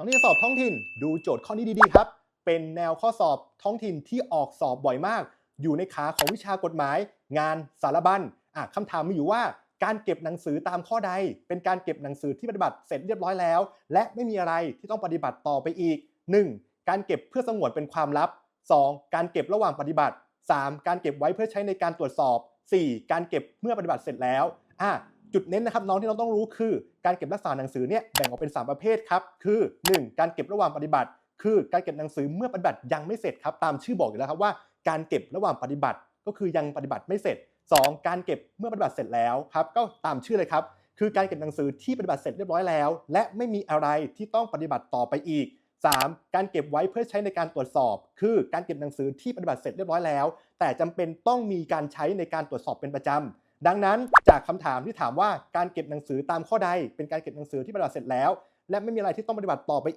น้องที่จะสอบท้องถิ่นดูโจทย์ข้อนี้ดีๆครับ เป็นแนวข้อสอบท้องถิ่นที่ออกสอบบ่อยมาก อยู่ในขาของวิชากฎหมาย งานสารบัญอะคำถามมีอยู่ว่าการเก็บหนังสือตามข้อใด เป็นการเก็บหนังสือที่ปฏิบัติเสร็จเรียบร้อยแล้ว และไม่มีอะไรที่ต้องปฏิบัติต่อไปอีก 1. การเก็บเพื่อสงวนเป็นความลับ 2. การเก็บระหว่างปฏิบัติ 3. การเก็บไว้เพื่อใช้ในการตรวจสอบ 4. การเก็บเมื่อปฏิบัติเสร็จแล้วอะ จุดเน้นนะครับน้องที่เราต้องรู้คือ การเก็บรักษาหนังสือเนี่ยแบ่งออกเป็น 3 ประเภทครับคือ 1. การเก็บระหว่างปฏิบัติ คือการเก็บหนังสือเมื่อปฏิบัติยังไม่เสร็จครับตามชื่อบอกอยู่แล้วครับว่าการเก็บระหว่างปฏิบัติ ก็คือยังปฏิบัติไม่เสร็จ 2. การเก็บเมื่อปฏิบัติเสร็จแล้วครับก็ตามชื่อเลยครับคือการเก็บหนังสือที่ปฏิบัติเสร็จเรียบร้อยแล้ว และไม่มีอะไรที่ต้องปฏิบัติต่อไปอีก 3. การเก็บไว้เพื่อใช้ในการตรวจสอบ คือการเก็บหนังสือที่ปฏิบัติเสร็จเรียบร้อยแล้ว แต่จำเป็นต้องมีการใช้ในการตรวจสอบเป็นประจำ ดังนั้นจากคำถามที่ถามว่าการเก็บหนังสือตามข้อใดเป็นการเก็บหนังสือที่ปฏิบัติเสร็จแล้ว และไม่มีอะไรที่ต้องปฏิบัติต่อไป